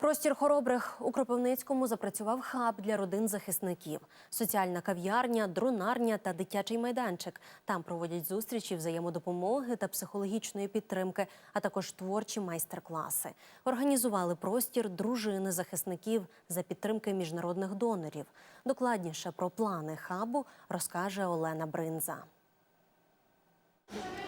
Простір хоробрих у Кропивницькому запрацював хаб для родин захисників, соціальна кав'ярня, дронарня та дитячий майданчик. Там проводять зустрічі взаємодопомоги та психологічної підтримки, а також творчі майстер-класи. Організували простір дружини захисників за підтримки міжнародних донорів. Докладніше про плани хабу розкаже Олена Бринза.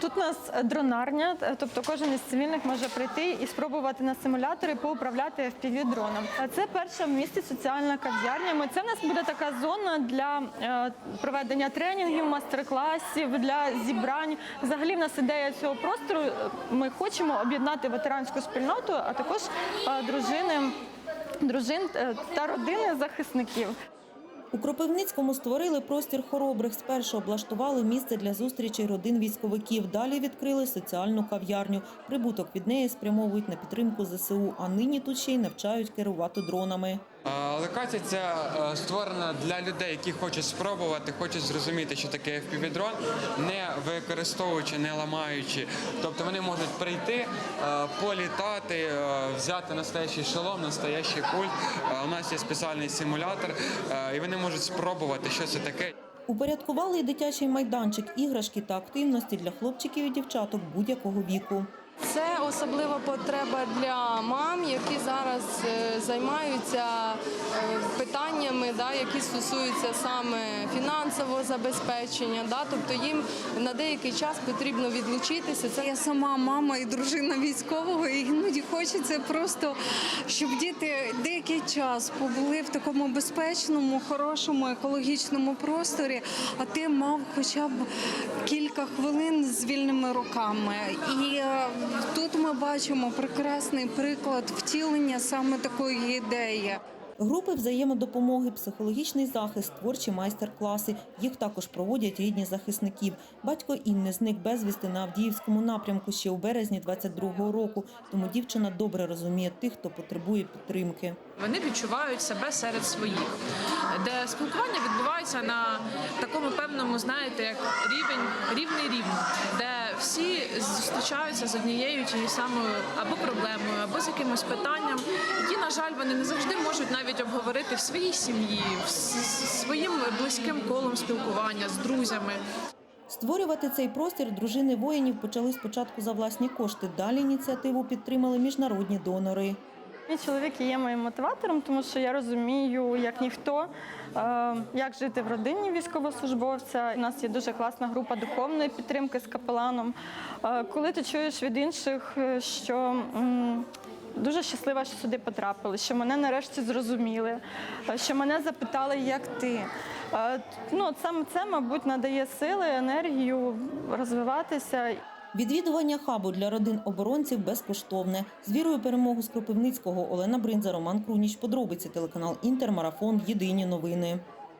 Тут у нас дронарня, тобто кожен із цивільних може прийти і спробувати на симуляторі поуправляти FPV-дроном. А Це перша в місті соціальна кав'ярня. Це в нас буде така зона для е, проведення тренінгів, майстер-класів, для зібрань. Взагалі, в нас ідея цього простору. е, Ми хочемо об'єднати ветеранську спільноту, а також е, дружини, дружин е, та родини захисників. У Кропивницькому створили простір хоробрих. Спершу облаштували місце для зустрічей родин військовиків. Далі відкрили соціальну кав'ярню. Прибуток від неї спрямовують на підтримку ЗСУ. А нині тут ще й навчають керувати дронами. Локація ця е, створена для людей, які хочуть спробувати, хочуть зрозуміти, що таке FPV-дрон, не використовуючи, не ламаючи. Тобто вони можуть прийти, е, політати, е, взяти настоящий шолом, настоящий пульт. У нас є спеціальний симулятор, і вони можуть спробувати, що це таке. Упорядкували й дитячий майданчик, іграшки та активності для хлопчиків і дівчаток будь-якого віку. Це особлива потреба для мам, які зараз е, займаються е, питаннями, які стосуються саме фінансового забезпечення. Тобто їм на деякий час потрібно відлучитися. Це Я сама мама і дружина військового, і іноді хочеться просто, щоб діти деякий час побули в такому безпечному, хорошому, екологічному просторі, а ти мав хоча б кілька хвилин з вільними руками. І е, тут ми бачимо прекрасний приклад втілення саме такої ідеї. Групи взаємодопомоги, психологічний захист, творчі майстер-класи. Їх також проводять рідні захисників. Батько Інни зник безвісти на Авдіївському напрямку ще у березні 22-го року. Тому дівчина добре розуміє тих, хто потребує підтримки. Вони відчувають себе серед своїх, де спілкування відбувається на такому певному, знаєте, як рівень рівний рівно, де всі зустрічаються з однією тією самою або проблемою, або з якимось питанням, які, на жаль, вони не завжди можуть навіть обговорити в своїй сім'ї, своїм близьким колом спілкування з друзями. Створювати цей простір дружини воїнів почали спочатку за власні кошти. Далі ініціативу підтримали міжнародні донори. Мій чоловік є моїм мотиватором, тому що я розумію, як ніхто, е, як жити в родині військовослужбовця. У нас є дуже класна група духовної підтримки з капеланом. Е, Коли ти чуєш від інших, е, що дуже щаслива, що сюди потрапили, що мене нарешті зрозуміли, що мене запитали, як ти. Ну, саме це, мабуть, надає сили, енергію розвиватися. Відвідування хабу для родин оборонців безкоштовне. З вірою перемогу з Кропивницького Олена Бринза, Роман Круніч. Подробиці телеканал Інтер, Марафон. Єдині новини.